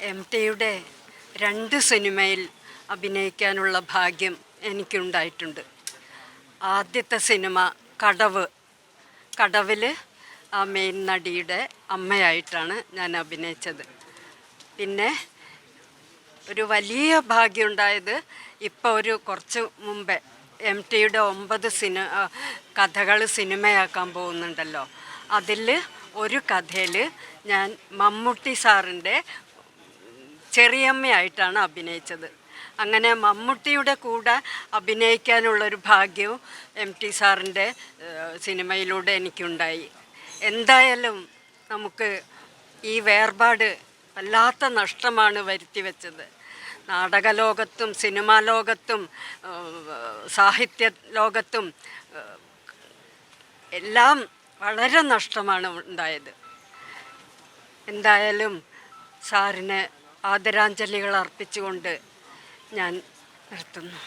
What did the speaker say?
M ടിയുടെ രണ്ട് സിനിമയിൽ അഭിനയിക്കാനുള്ള ഭാഗ്യം എനിക്കുണ്ടായിട്ടുണ്ട്. ആദ്യത്തെ സിനിമ കടവ്. കടവിൽ ആ മെയിൻ നടിയുടെ അമ്മയായിട്ടാണ് ഞാൻ അഭിനയിച്ചത്. പിന്നെ ഒരു വലിയ ഭാഗ്യമുണ്ടായത് ഇപ്പോൾ ഒരു കുറച്ച് മുമ്പേ എം ടിയുടെ ഒമ്പത് സിനി കഥകൾ സിനിമയാക്കാൻ പോകുന്നുണ്ടല്ലോ. അതിൽ ഒരു കഥയിൽ ഞാൻ മമ്മൂട്ടി സാറിന്റെ ചെറിയമ്മയായിട്ടാണ് അഭിനയിച്ചത്. അങ്ങനെ മമ്മൂട്ടിയുടെ കൂടെ അഭിനയിക്കാനുള്ളൊരു ഭാഗ്യവും എം ടി സാറിന്റെ സിനിമയിലൂടെ എനിക്കുണ്ടായി. എന്തായാലും നമുക്ക് ഈ വേർപാട് വല്ലാത്ത നഷ്ടമാണ് വരുത്തി വെച്ചത്. നാടകലോകത്തും സിനിമാ ലോകത്തും സാഹിത്യ ലോകത്തും എല്ലാം വളരെ നഷ്ടമാണ് ഉണ്ടായത്. എന്തായാലും സാറിന് ആദരാഞ്ജലികൾ അർപ്പിച്ചുകൊണ്ട് ഞാൻ നിർത്തുന്നു.